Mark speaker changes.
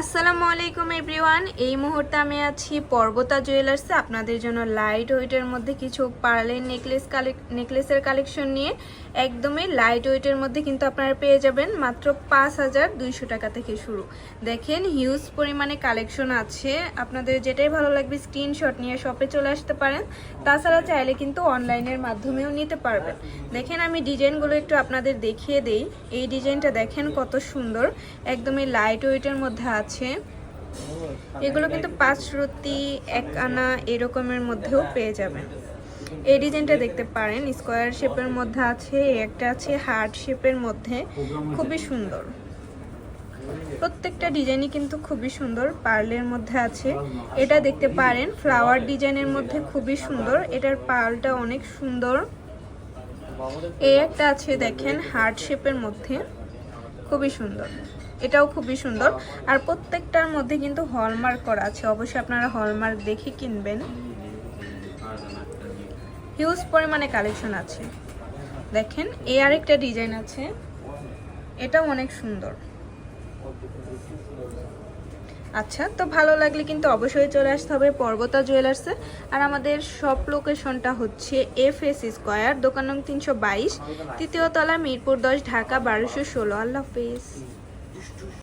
Speaker 1: আসসালামু আলাইকুম এভরিওয়ান। এই মুহূর্তে আমি আছি পর্বতা জুয়েলার্সে। আপনাদের জন্য লাইট ওয়েটের মধ্যে কিছু পার্লের নেকলেস কালেক নেকলেসের কালেকশন নিয়ে একদমই লাইট ওয়েটের মধ্যে কিন্তু আপনারা পেয়ে যাবেন মাত্র পাঁচ হাজার দুইশো টাকা থেকে শুরু। দেখেন হিউজ পরিমাণে কালেকশন আছে। আপনাদের যেটাই ভালো লাগবে স্ক্রিনশট নিয়ে শপে চলে আসতে পারেন। তাছাড়া চাইলে কিন্তু অনলাইনের মাধ্যমেও নিতে পারবেন। দেখেন, আমি ডিজাইনগুলো একটু আপনাদের দেখিয়ে দেই। এই ডিজাইনটা দেখেন কত সুন্দর। একদমই লাইট ওয়েটের মধ্যে আছে। এগুলো কিন্তু পাঁচ রতি এক আনা এরকমের মধ্যেও পেয়ে যাবেন। এই ডিজাইনটা দেখতে পারেন, স্কোয়ার শেপের মধ্যে আছে একটা আছে হার্ট শেপের মধ্যে, খুবই সুন্দর। প্রত্যেকটা ডিজাইনই কিন্তু খুবই সুন্দর, পার্লের মধ্যে আছে। এটা দেখতে পারেন, ফ্লাওয়ার ডিজাইনের মধ্যে খুবই সুন্দর, এটার পার্লটা অনেক সুন্দর। এই একটা আছে দেখেন হার্ট শেপের মধ্যে, খুবই সুন্দর। এটাও খুবই সুন্দর। আর প্রত্যেকটার মধ্যে কিন্তু হলমার্ক করা আছে। অবশ্যই আপনারা হলমার্ক দেখে কিনবেন। হিউজ পরিমাণে কালেকশন আছে। দেখেন, এ আরেকটা ডিজাইন আছে। এটাও অনেক সুন্দর। আচ্ছা তো ভালো লাগলে কিন্তু অবশ্যই চলে আসতে হবে পর্বতা জুয়েলার্সে আর আমাদের সব লোকেশনটা হচ্ছে এফ এস স্কোয়ার দোকান নং তিনশো বাইশ, তৃতীয় তলা মিরপুর দশ, ঢাকা বারোশো ষোলো। আল্লাহ হাফিজ। чуть-чуть.